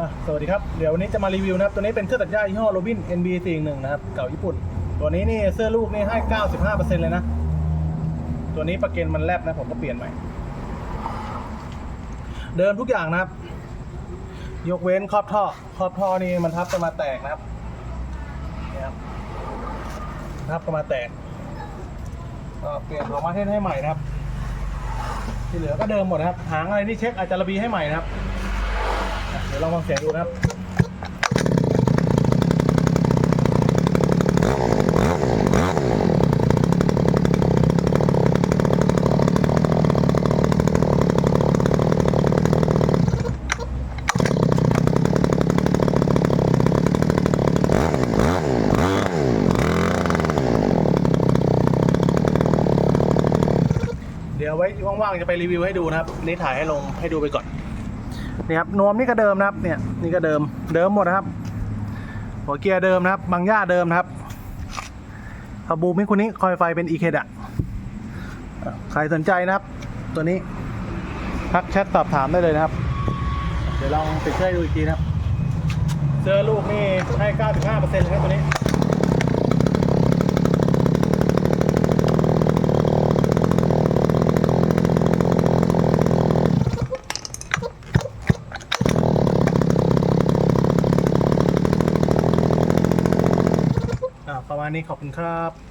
อะสวัสดีครับ เดี๋ยววันนี้จะมารีวิวนะครับ ตัวนี้เป็นเครื่องตัดหญ้ายี่ห้อโรบิน NB 4 1นะครับ เก่าญี่ปุ่น ตัวนี้นี่เสื้อลูกนี่ให้ 95%เลยนะ ตัวนี้ประเก็นมันแลบนะผมก็เปลี่ยนใหม่ เดิมทุกอย่างนะครับ ยกเว้นครอบท่อ ครอบท่อนี่มันทับกันมาแตกนะครับนี่ครับทับกันมาแตก ก็เปลี่ยนของมาเทศให้ใหม่นะครับ ที่เหลือก็เดิมหมดนะครับ หางอะไรที่เช็คอาจจะระบีให้ใหม่นะครับ เดี๋ยวลองฟังเสียงดูนะครับเดี๋ยวไว้ว่างๆจะไปรีวิวให้ดูนะครับนี่ถ่ายให้ลงให้ดูไปก่อน นี่ครับนวมนี่ก็เดิมนะครับ เนี่ยนี่ก็เดิมเดิมหมดนะครับ หัวเกียร์เดิมนะครับบางหญ้าเดิมนะครับพาบูมิคุนี้คอยไฟเป็นอีเคดะใครสนใจนะครับ ตัวนี้ทักแชทสอบถามได้เลยนะครับ เดี๋ยวลองติดเครื่องให้ดูอีกทีนะครับเสื้อลูกนี่ให้ 95%เลยครับตัวนี้ ประมาณนี้ขอบคุณครับ